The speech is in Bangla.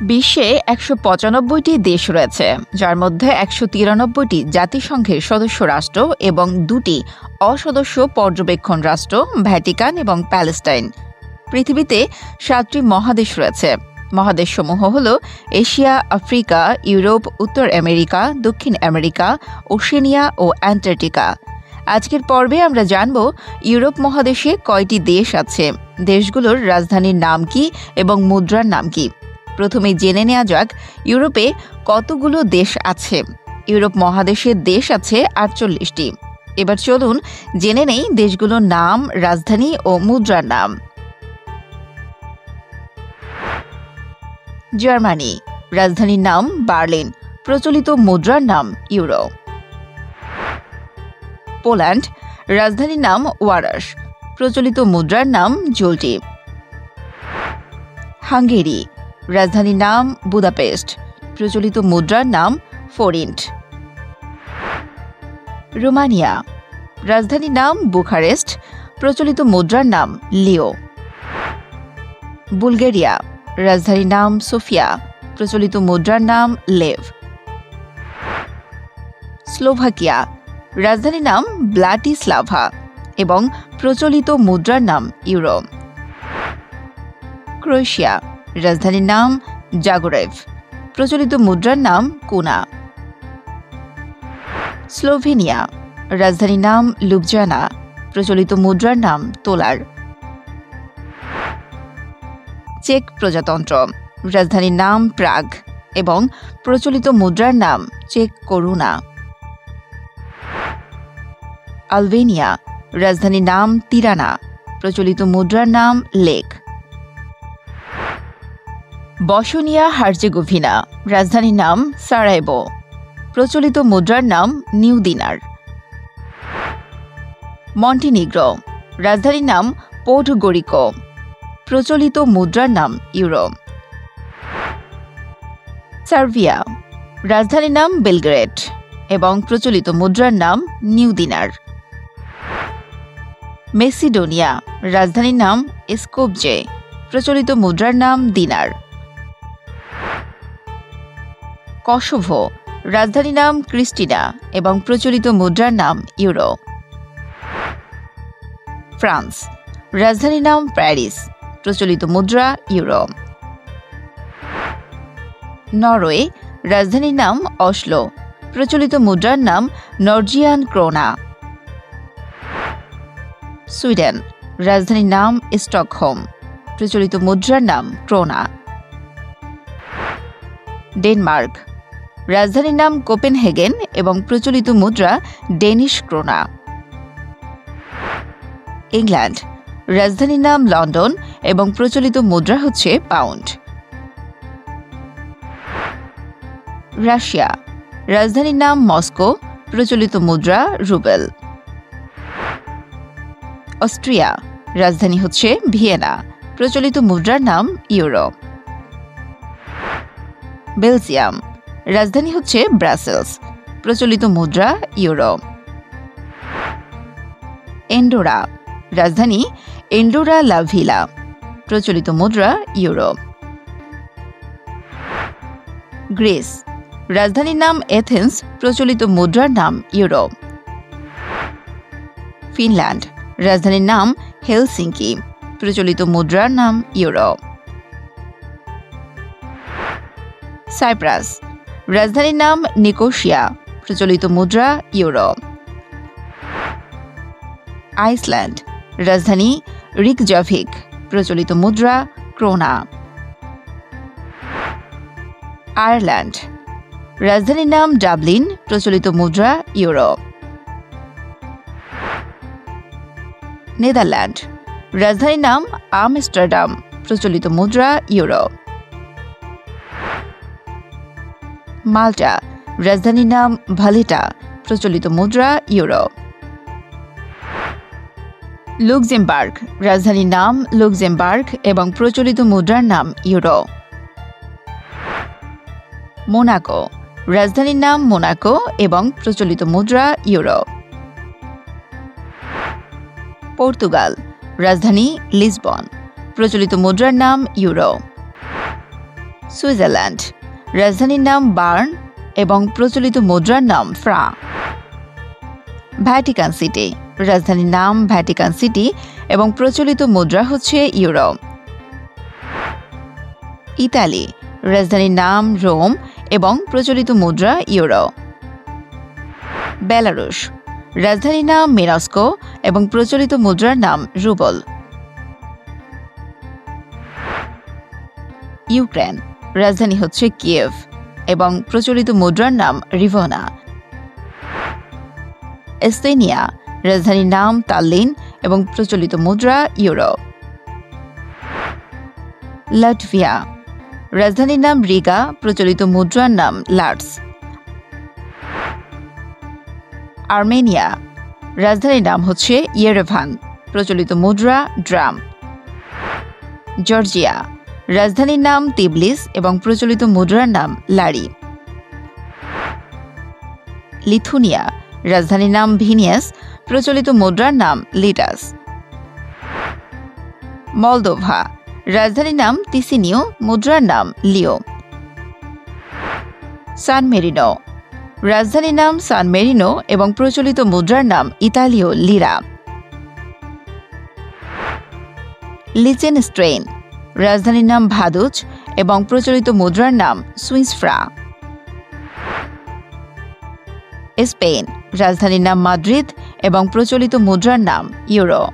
বিশ্বে একশো পঁচানব্বইটি দেশ রয়েছে, যার মধ্যে একশো তিরানব্বইটি জাতিসংঘের সদস্য রাষ্ট্র এবং দুটি অসদস্য পর্যবেক্ষণ রাষ্ট্র, ভ্যাটিকান এবং প্যালেস্টাইন। পৃথিবীতে সাতটি মহাদেশ রয়েছে। মহাদেশসমূহ হল এশিয়া, আফ্রিকা, ইউরোপ, উত্তর আমেরিকা, দক্ষিণ আমেরিকা, ওশেনিয়া ও অ্যান্টার্কটিকা। আজকের পর্বে আমরা জানব ইউরোপ মহাদেশে কয়টি দেশ আছে, দেশগুলোর রাজধানীর নাম কি এবং মুদ্রার নাম কি। প্রথমে জেনে নেওয়া যাক, ইউরোপে কতগুলো দেশ আছে? ইউরোপ মহাদেশের দেশ আছে আটচল্লিশটি। এবার চলুন জেনে নেই দেশগুলোর নাম, রাজধানী ও মুদ্রার নাম। জার্মানি, রাজধানীর নাম বার্লিন, প্রচলিত মুদ্রার নাম ইউরো। পোল্যান্ড, রাজধানীর নাম ওয়ারাস, প্রচলিত মুদ্রার নাম জোলটি। হাঙ্গেরি রাজধানীর নাম বুদাপেস্ট। প্রচলিত মুদ্রার নাম ফোরিন্ট। রোমানিয়া। রাজধানীর নাম বুখারেস্ট। প্রচলিত মুদ্রার নাম লিও। বুলগেরিয়া। রাজধানীর নাম সোফিয়া। প্রচলিত মুদ্রার নাম লেভ। স্লোভাকিয়া। রাজধানীর নাম ব্লাটিস্লাভা এবং প্রচলিত মুদ্রার নাম ইউরো। ক্রোয়েশিয়া। রাজধানীর নাম জাগোরেভ প্রচলিত মুদ্রার নাম কুনা। স্লোভেনিয়া, রাজধানীর নাম লুবজানা। প্রচলিত মুদ্রার নাম তোলার। চেক প্রজাতন্ত্র, রাজধানীর নাম প্রাগ এবং প্রচলিত মুদ্রার নাম চেক করুণা আলবেনিয়া, রাজধানীর নাম তিরানা। প্রচলিত মুদ্রার নাম লেক। Bosnia Herzegovina. রাজধানীর নাম সারাইবো প্রচলিত মুদ্রার নাম নিউ দিনার। মন্টিনিগ্রো। রাজধানীর নাম পোর্ট গরিকো প্রচলিত মুদ্রার নাম ইউরো। সার্বিয়া। রাজধানীর নাম বেলগ্রেড এবং প্রচলিত মুদ্রার নাম নিউ দিনার। মেসিডোনিয়া। রাজধানীর নাম স্কোপজে প্রচলিত মুদ্রার নাম দিনার। কসোভো, রাজধানীর নাম ক্রিস্টিনা এবং প্রচলিত মুদ্রার নাম ইউরো। ফ্রান্স, রাজধানীর নাম প্যারিস, প্রচলিত মুদ্রা ইউরো। নরওয়ে, রাজধানীর নাম অসলো, প্রচলিত মুদ্রার নাম নর্জিয়ান ক্রোনা। সুইডেন, রাজধানীর নাম স্টকহোম, প্রচলিত মুদ্রার নাম ক্রোনা। ডেনমার্ক রাজধানীর নাম কোপেনহেগেন এবং প্রচলিত মুদ্রা ডেনিশ ক্রোনা। ইংল্যান্ড, রাজধানীর নাম লন্ডন এবং প্রচলিত মুদ্রা হচ্ছে পাউন্ড। রাশিয়া, রাজধানীর নাম মস্কো, প্রচলিত মুদ্রা রুবেল। অস্ট্রিয়া, রাজধানী হচ্ছে ভিয়েনা, প্রচলিত মুদ্রার নাম ইউরো। বেলজিয়াম রাজধানী হচ্ছে ব্রাসেলস, প্রচলিত মুদ্রা ইউরো এন্ডোরা, রাজধানী এন্ডোরা লাভিলা প্রচলিত মুদ্রা ইউরো গ্রিস, রাজধানীর নাম এথেন্স, প্রচলিত মুদ্রার নাম ইউরো ফিনল্যান্ড, রাজধানীর নাম হেলসিঙ্কি, প্রচলিত মুদ্রার নাম ইউরো সাইপ্রাস রাজধানীর নাম নিকোশিয়া, প্রচলিত মুদ্রা ইউরো। আইসল্যান্ড, রাজধানী রিকজাভিক, প্রচলিত মুদ্রা ক্রোনা। আয়ারল্যান্ড, রাজধানীর নাম ডাবলিন, প্রচলিত মুদ্রা ইউরো। নেদারল্যান্ড, রাজধানীর নাম আমস্টারডাম, প্রচলিত মুদ্রা ইউরো। মাল্টা। রাজধানীর নাম ভালেটা। প্রচলিত মুদ্রা, ইউরো। লুক্সেমবার্গ। রাজধানীর নাম লুক্সেমবার্গ এবং প্রচলিত মুদ্রার নাম ইউরো। মোনাকো। রাজধানীর নাম মোনাকো এবং প্রচলিত মুদ্রা, ইউরো। পর্তুগাল। রাজধানী লিসবন। প্রচলিত মুদ্রার নাম ইউরো। সুইজারল্যান্ড। রাজধানীর নাম বার্ন এবং প্রচলিত মুদ্রার নাম ফ্রা। ভ্যাটিকান সিটি রাজধানীর নাম ভ্যাটিকান সিটি এবং প্রচলিত মুদ্রা হচ্ছে ইউরো। ইতালি, রাজধানীর নাম রোম এবং প্রচলিত মুদ্রা ইউরো। বেলারুশ রাজধানীর নাম মিরাস্কো এবং প্রচলিত মুদ্রার নাম রুবল ইউক্রেন রাজধানী হচ্ছে কিয়েভ এবং প্রচলিত মুদ্রার নাম রিভনা। এস্তেনিয়া রাজধানীর নাম তাল্লিন এবং প্রচলিত মুদ্রা ইউরো। লাটভিয়া, রাজধানীর নাম রিগা, প্রচলিত মুদ্রার নাম লার্টস আর্মেনিয়া, রাজধানীর নাম হচ্ছে ইয়েরেভান, প্রচলিত মুদ্রা ড্রাম। জর্জিয়া রাজধানীর নাম তিবলিস এবং প্রচলিত মুদ্রার নাম লারি। লিথুনিয়া, রাজধানীর নাম ভিনিয়াস, প্রচলিত মুদ্রার নাম লিটাস। মলদোভা, রাজধানীর নাম তিসিনিও মুদ্রার নাম লিও। সান মেরিনো, রাজধানীর নাম সান মেরিনো এবং প্রচলিত মুদ্রার নাম ইতালীয় লিরা। লিচেন স্ট্রেন রাজধানীর নাম ভাদুচ এবং প্রচলিত মুদ্রার নাম সুইসফ্রা। স্পেন, রাজধানীর নাম মাদ্রিদ এবং প্রচলিত মুদ্রার নাম ইউরো।